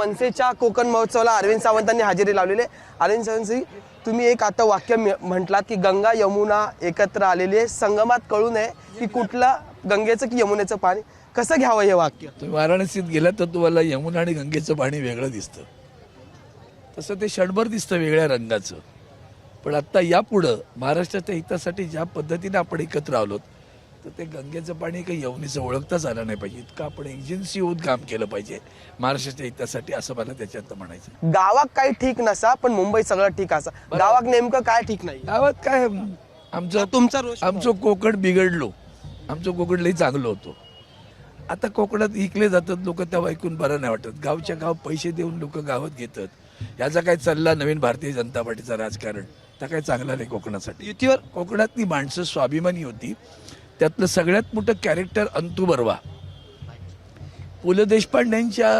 मनसेच्या कोकण महोत्सवाला अरविंद सावंतांनी हजेरी लावलेले आहे. अरविंद सावंतजी तुम्ही एक आता वाक्य म्हटलात की गंगा यमुना एकत्र आलेली आहे. संगमात कळू नये की कुठलं गंगेचं की यमुनेचं पाणी. कसं घ्यावं हे वाक्य? तुम्ही वाराणसीत गेला तर तुम्हाला यमुना आणि गंगेचं पाणी वेगळं दिसतं. तसं ते क्षणभर दिसतं वेगळ्या रंगाचं. पण आत्ता यापुढं महाराष्ट्राच्या हितासाठी ज्या पद्धतीने आपण एकत्र आलोत तर ते गंगेचं पाणी काही यमुनेचं ओळखताच आलं नाही पाहिजे. इतकं आपण एजन्सी होऊन काम केलं पाहिजे. महाराष्ट्राच्या हितासाठी असं मला त्याच्यात म्हणायचं गावात काही ठीक नसा पण मुंबई सगळं ठीक असा. गावात नेमकं काय ठीक नाही? गावात काय आमचं तुमचा रोष आमचं कोकण बिघडलो. आमचं कोकण लई चांगलं होतं. आता कोकणात इकले जातात लोक तेव्हा ऐकून बरं नाही वाटत. गावच्या गाव पैसे देऊन लोक गावात घेतात. याचा काय चालला नवीन भारतीय जनता पार्टीचं राजकारण? त्या काय चांगला नाही कोकणासाठी. युतीवर? कोकणातली माणसं स्वाभिमानी होती. त्यातलं सगळ्यात मोठं कॅरेक्टर अंतू बर्वा. पु ल देशपांडेंच्या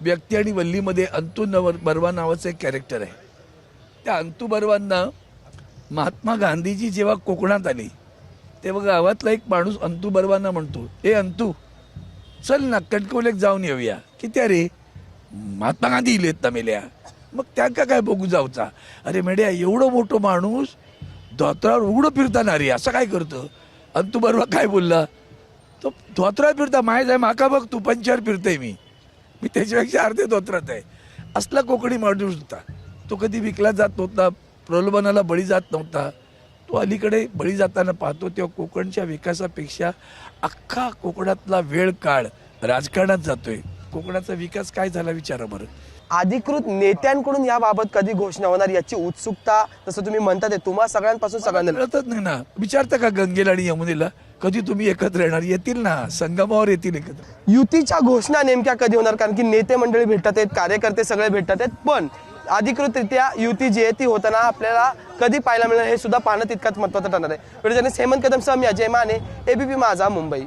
व्यक्ती आणि वल्लीमध्ये अंतू नवर बर्वा नावाचं एक कॅरेक्टर आहे. त्या अंतू बर्वांना महात्मा गांधीजी जेव्हा कोकणात आले तेव्हा गावातला एक माणूस अंतू बर्वांना म्हणतो हे अंतू चल ना कणकवलेक जाऊन येऊया. किती अरे महात्मा गांधी इलेत ना मेल्या. मग त्या का काय बघू जाऊचा? अरे मेड्या एवढं मोठं माणूस धोत्रावर उघडं फिरताना रे असं काय करतं? अंतू बरोबर काय बोलला? तो धोत्रात फिरता माहीत आहे माका बघ तू पंचावर फिरतोय मी. मी त्याच्यापेक्षा अर्धे धोत्रात आहे. असला कोकणी माणूस होता. तो कधी विकला जात नव्हता प्रलोभनाला बळी जात नव्हता. तो अलीकडे बळी जाताना पाहतो तेव्हा कोकणच्या विकासापेक्षा अख्खा कोकणातला वेळ काळ राजकारणात जातोय. कोकणाचा विकास काय झाला विचारा बरं. अधिकृत नेत्यांकडून याबाबत कधी घोषणा होणार याची उत्सुकता जसं तुम्ही म्हणता ते तुम्हा सगळ्यांपासून सगळ्यांना कळतच नाही ना. विचारता का गंगेला आणि यमुनेला? कधी तुम्ही एकत्र येणार? येतील ना. संगमावर येतील एकत्र. युतीच्या घोषणा नेमक्या कधी होणार? कारण की नेते मंडळी भेटतात आहेत कार्यकर्ते सगळे भेटतात आहेत पण अधिकृतरित्या युती जी आहे ती होताना आपल्याला कधी पाहायला मिळणार हे सुद्धा पाहणं तितकंच महत्त्वाचं ठरणार आहे. हेमंत कदम सह मी अजय माने एबीपी माझा मुंबई.